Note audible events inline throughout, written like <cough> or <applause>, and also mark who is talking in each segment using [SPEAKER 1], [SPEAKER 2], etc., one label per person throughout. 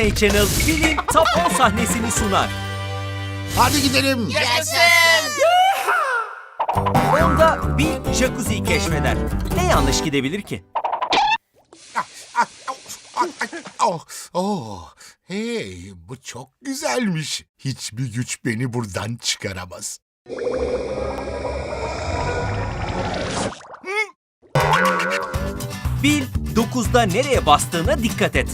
[SPEAKER 1] Disney Channel Bill'in Top 10 sahnesini sunar.
[SPEAKER 2] Hadi gidelim.
[SPEAKER 3] Yaşasın.
[SPEAKER 1] Onda Bill jacuzziyi keşfeder. Ne yanlış gidebilir ki?
[SPEAKER 2] Ah, ah, ah, ah, ah, Oh, oh. Hey, bu çok güzelmiş. Hiçbir güç beni buradan çıkaramaz.
[SPEAKER 1] Bill 9'da nereye bastığına dikkat et.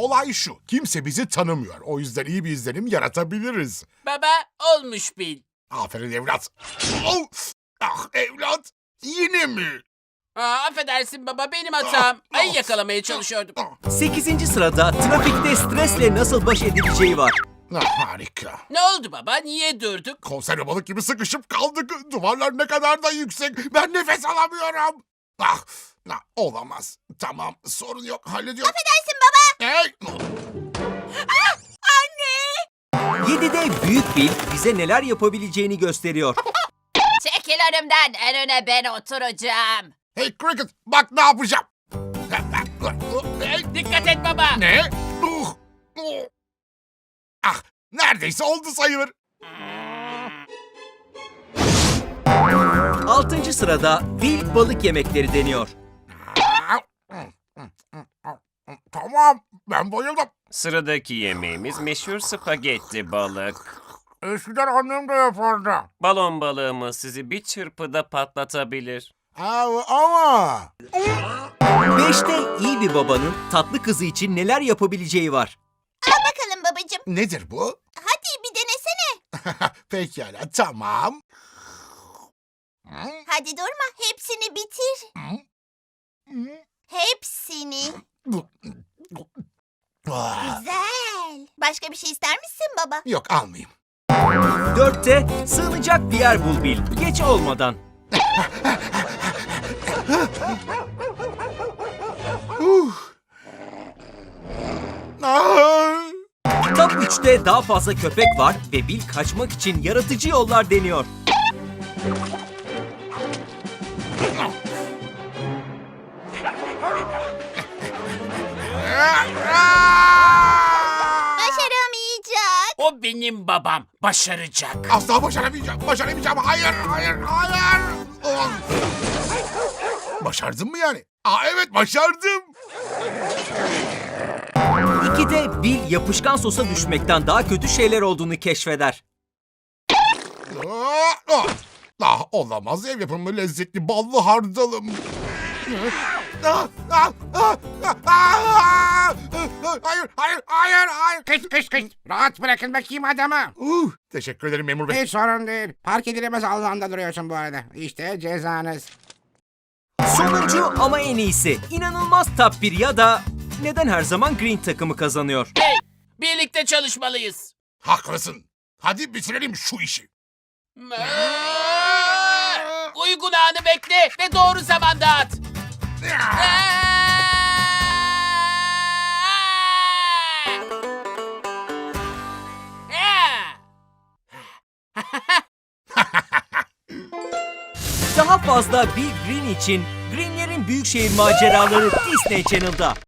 [SPEAKER 2] Olay şu, kimse bizi tanımıyor. O yüzden iyi bir izlenim yaratabiliriz.
[SPEAKER 3] Baba olmuş bil.
[SPEAKER 2] Aferin evlat. Oh, ah evlat, yine mi?
[SPEAKER 3] Aa, affedersin baba benim hatam. Ayı yakalamaya çalışıyordum.
[SPEAKER 2] Ah,
[SPEAKER 1] 8. sırada trafikte stresle nasıl baş edileceği var.
[SPEAKER 2] ah, harika.
[SPEAKER 3] Ne oldu baba? Niye durduk?
[SPEAKER 2] Konserve balık gibi sıkışıp kaldık. Duvarlar ne kadar da yüksek. Ben nefes alamıyorum. Ah, ah, olamaz. Tamam, sorun yok. Hallediyorum. Affedersin
[SPEAKER 1] 7'de Büyük Bill bize neler yapabileceğini gösteriyor. <laughs>
[SPEAKER 4] Çekil önümden en öne ben oturacağım.
[SPEAKER 2] Hey Cricket, bak ne yapacağım.
[SPEAKER 3] Dikkat et baba.
[SPEAKER 2] ne? Uh, uh. Ah, neredeyse oldu sayılır.
[SPEAKER 1] 6. sırada Bill balık yemekleri deniyor.
[SPEAKER 2] Tamam, ben bayıldım.
[SPEAKER 5] Sıradaki yemeğimiz meşhur spagetti balık.
[SPEAKER 2] Eskiden annem de yapardı.
[SPEAKER 5] Balon balığımız sizi bir çırpıda patlatabilir.
[SPEAKER 2] Ama, ama.
[SPEAKER 1] 5'te iyi bir babanın tatlı kızı için neler yapabileceği var.
[SPEAKER 4] Bakalım babacığım.
[SPEAKER 2] Nedir bu?
[SPEAKER 4] Hadi bir denesene. <laughs>
[SPEAKER 2] Pekala, tamam.
[SPEAKER 4] Hadi durma. Hepsini bitir. Hepsini. Güzel. Başka bir şey ister misin baba?
[SPEAKER 2] Yok almayayım.
[SPEAKER 1] 4'te sığınacak bir yer bul Bill. Geç olmadan.
[SPEAKER 2] Ah.
[SPEAKER 1] Top 3'te daha fazla köpek var ve Bill kaçmak için yaratıcı yollar deniyor. <laughs>
[SPEAKER 4] Başaramayacak.
[SPEAKER 3] O benim babam. Başaracak.
[SPEAKER 2] Asla başaramayacağım. Başaramayacağım. Hayır, hayır, hayır. Oh. Başardın mı yani? Aa evet başardım.
[SPEAKER 1] 2'de Bill yapışkan sosa düşmekten daha kötü şeyler olduğunu keşfeder.
[SPEAKER 2] Ah, ah. Ah, olamaz ev yapımı lezzetli ballı hardalım. Hayır, hayır, hayır, hayır.
[SPEAKER 6] Kış kış kış. Rahat bırakın bakayım adamı.
[SPEAKER 2] Uh, teşekkür ederim memur bey.
[SPEAKER 6] Hiç sorun değil. Park edilemez alanda duruyorsun bu arada. İşte cezanız.
[SPEAKER 1] Sonuncu ama en iyisi. İnanılmaz top 1 ya da neden her zaman Green takımı kazanıyor?
[SPEAKER 3] Hey, birlikte çalışmalıyız.
[SPEAKER 2] Haklısın. Hadi bitirelim şu işi.
[SPEAKER 3] Uygun anı bekle ve doğru zamanda at.
[SPEAKER 1] Daha fazla Bill Green için Greenlerin Büyükşehir Maceraları Disney Channel'da.